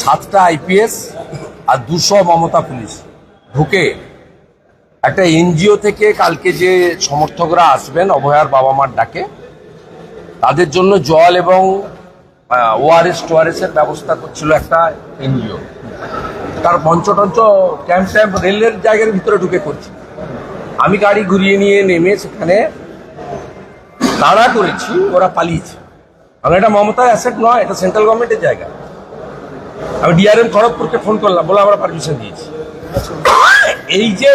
সাতটা আইপিএস আর দুশো মমতা পুলিশ। ঢুকে একটা এনজিও থেকে কালকে যে সমর্থকরা আসবেন, অভয়ার বাবা মার ডাকে, তাদের জন্য জল এবং ওআরএস এর ব্যবস্থা করছিল একটা এনজিও। তার মঞ্চ টঞ্চ ক্যাম্প ট্যাম্প রেলের জায়গার ভিতরে ঢুকে করছে আমি গাড়ি ঘুরিয়ে নিয়ে নেমে সেখানে তাড়া করেছি, ওরা পালিয়েছে। কারণ এটা মমতার অ্যাসেট নয়, এটা সেন্ট্রাল গভর্নমেন্টের জায়গা। আমি ডিআরএম খড়গপুরকে ফোন করলাম বলে আমরা পারমিশন দিয়েছি। এই যে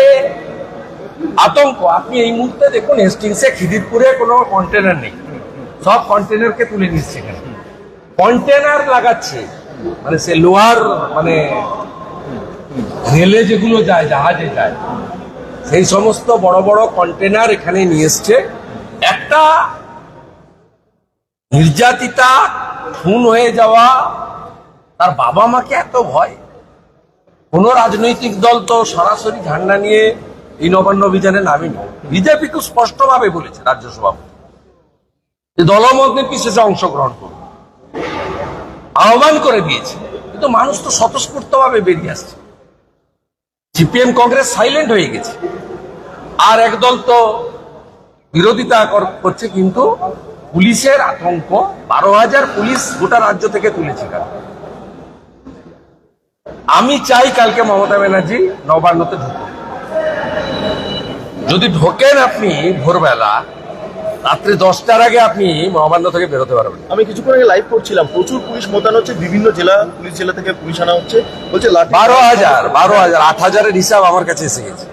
আতঙ্ক, আপনি এই মুহূর্তে দেখুন হেস্টিংসে খিদিরপুরে কোনো কন্টেনার নেই। সব কন্টেনারকে তুলে নিচ্ছে এখানে। কন্টেনার লাগাচ্ছে মানে সে লোহার মানে রেলে যেগুলো যায়, জাহাজে যায়, সেই সমস্ত বড় বড় কন্টেনার এখানে নিয়ে এসছে। একটা নির্যাতিতা, খুন হয়ে যাওয়া তার বাবা মাকে এত ভয়? কোন রাজনৈতিক দল তো সরাসরি ঝান্ডা নিয়ে এই নবান্ন অভিযানে নামেনি। বিজেপি খুব স্পষ্টভাবে বলেছে রাজ্য সভাপতি যে অংশগ্রহণ করবে আহ্বান করে দিয়েছে। কিন্তু মানুষ তো স্বতঃস্ফূর্তভাবে বেরিয়ে আসছে। সিপিএম কংগ্রেস সাইলেন্ট হয়ে গেছে। আর একদল তো বিরোধিতা কর- করছে কিন্তু পুলিশের আতঙ্ক। বারো হাজার পুলিশ গোটা রাজ্য থেকে তুলেছে কাল আমি চাই কালকে মমতা ব্যানার্জি নবান্নতে ঢুকুন যদি ঢোকেন আপনি ভোরবেলা রাত্রে দশটার আগে আপনি নবান্ন থেকে বেরোতে পারবেন। আমি কিছুক্ষণ আগে লাইভ করছিলাম। প্রচুর পুলিশ মোতায়েন হচ্ছে বিভিন্ন জেলা পুলিশ জেলা থেকে পুলিশ আনা হচ্ছে। বলছে বারো হাজার বারো হাজার আট হাজারের হিসাব আমার কাছে এসে গেছে।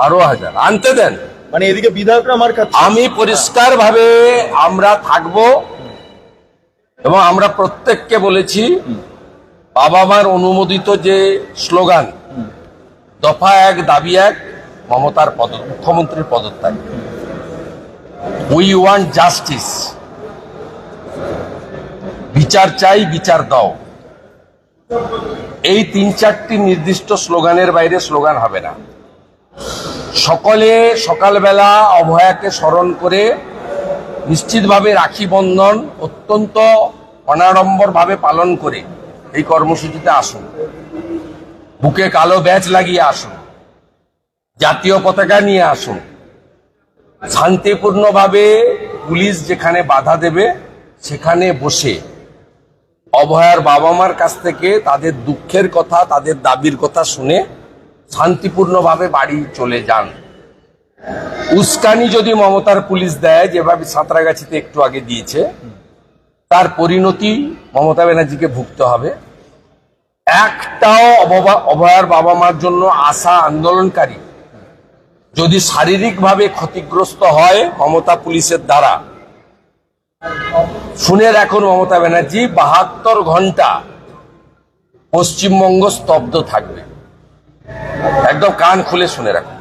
বারো হাজার আনতে দেন। মানে এদিকে বিধায়করা আমার কাছে আমি পরিষ্কার ভাবে আমরা থাকব এবং আমরা প্রত্যেককে বলেছি বাবা মার অনুমোদিত যে স্লোগান, দফা এক, দাবি এক, মমতার পদ, মুখ্যমন্ত্রীর পদত্যাগ। উই ওয়ান্ট জাস্টিস বিচার চাই, বিচার দাও। এই তিন চারটি নির্দিষ্ট স্লোগানের বাইরে স্লোগান হবে না। সকলে সকালবেলা অভয়াকে স্মরণ করে নিশ্চিতভাবে রাখি বন্ধন অত্যন্ত অনাড়ম্বরভাবে পালন করে এই কর্মসূচিতে আসুন। বুকে কালো ব্যাচ লাগিয়ে আসুন। জাতীয় পতাকা নিয়ে আসুন। শান্তিপূর্ণভাবে পুলিশ যেখানে বাধা দেবে, সেখানে বসে। অভয়ার বাবা মার কাছ থেকে তাদের দুঃখের কথা, তাদের দাবির কথা শুনে শান্তিপূর্ণভাবে বাড়ি চলে যান। উস্কানি যদি মমতার পুলিশ দেয়, যেভাবে সাঁতরাগাছিতে একটু আগে দিয়েছে তার পরিণতি মমতা ব্যানার্জিকে ভুগতে হবে। একটাও অভয়ার বাবা মার জন্য আশা আন্দোলনকারী যদি শারীরিকভাবে ক্ষতিগ্রস্ত হয় মমতা পুলিশের দ্বারা। শুনে রাখুন মমতা ব্যানার্জি, বাহাত্তর ঘণ্টা পশ্চিমবঙ্গ স্তব্ধ থাকবে। একদম কান খুলে শুনে রাখুন।